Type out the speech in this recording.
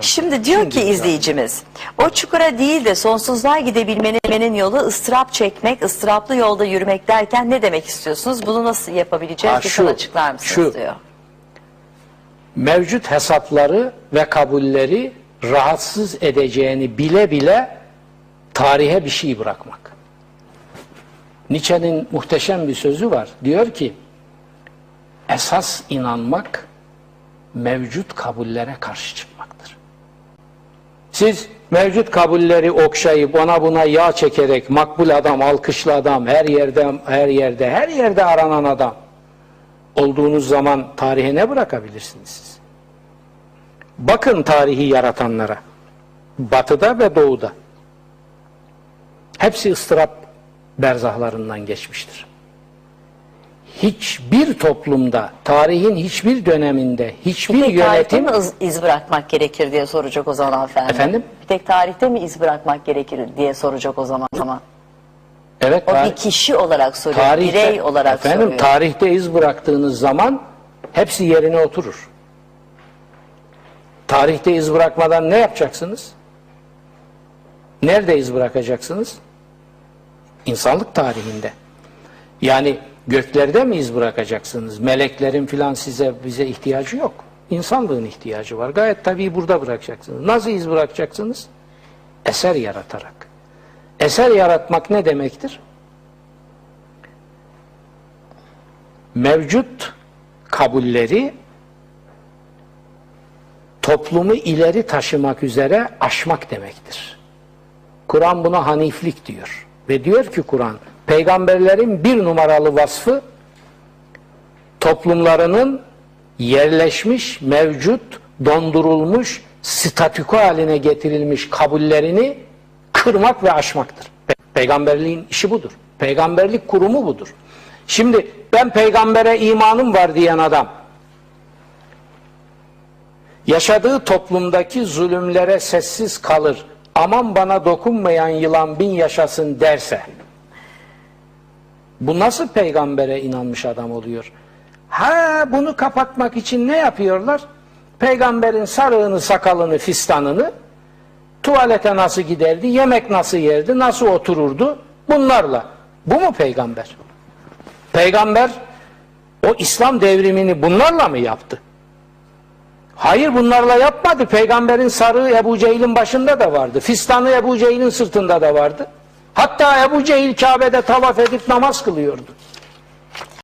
Şimdi diyor ki izleyicimiz, o çukura değil de sonsuzluğa gidebilmenin yolu ıstırap çekmek, ıstıraplı yolda yürümek derken ne demek istiyorsunuz? Bunu nasıl yapabileceğiz? Ha, şu, açıklar mısınız şu. diyor. mevcut hesapları ve kabulleri rahatsız edeceğini bile bile tarihe bir şey bırakmak. Nietzsche'nin muhteşem bir sözü var. Diyor ki, esas inanmak mevcut kabullere karşı çıkmaktır. Siz mevcut kabulleri okşayıp ona buna yağ çekerek makbul adam, alkışlı adam, her yerde her yerde her yerde aranan adam olduğunuz zaman tarihe ne bırakabilirsiniz siz? Bakın tarihi yaratanlara. Batıda ve doğuda. Hepsi ıstırap berzahlarından geçmiştir. Hiçbir toplumda, tarihin hiçbir döneminde, hiçbir Bir tek yönetim mi iz, iz bırakmak gerekir diye soracak o zaman hanımefendi. Efendim? Bir tek tarihte mi iz bırakmak gerekir diye soracak o zaman ama. evet O bir kişi olarak soruyor, tarihte, birey olarak efendim, soruyor. tarihte iz bıraktığınız zaman hepsi yerine oturur. Tarihte iz bırakmadan ne yapacaksınız? Nerede iz bırakacaksınız? İnsanlık tarihinde. Yani göklerde mi iz bırakacaksınız? Meleklerin filan size bize ihtiyacı yok. İnsanlığın ihtiyacı var. Gayet tabii burada bırakacaksınız. Nasıl iz bırakacaksınız? Eser yaratarak. Eser yaratmak ne demektir? Mevcut kabulleri toplumu ileri taşımak üzere aşmak demektir. Kur'an buna haniflik diyor. Ve diyor ki Kur'an, peygamberlerin bir numaralı vasfı toplumlarının yerleşmiş, mevcut, dondurulmuş, statüko haline getirilmiş kabullerini kırmak ve aşmaktır. Pe- Peygamberliğin işi budur. Peygamberlik kurumu budur. Şimdi ben peygambere imanım var diyen adam yaşadığı toplumdaki zulümlere sessiz kalır, aman bana dokunmayan yılan bin yaşasın derse, bu nasıl peygambere inanmış adam oluyor? Ha bunu kapatmak için ne yapıyorlar? Peygamberin sarığını, sakalını, fistanını, tuvalete nasıl giderdi, yemek nasıl yerdi, nasıl otururdu, bunlarla. Bu mu peygamber? Peygamber o İslam devrimini bunlarla mı yaptı? Hayır bunlarla yapmadı. Peygamberin sarığı Ebu Cehil'in başında da vardı. Fistanı Ebu Cehil'in sırtında da vardı. Hatta Ebu Cehil Kabe'de tavaf edip namaz kılıyordu.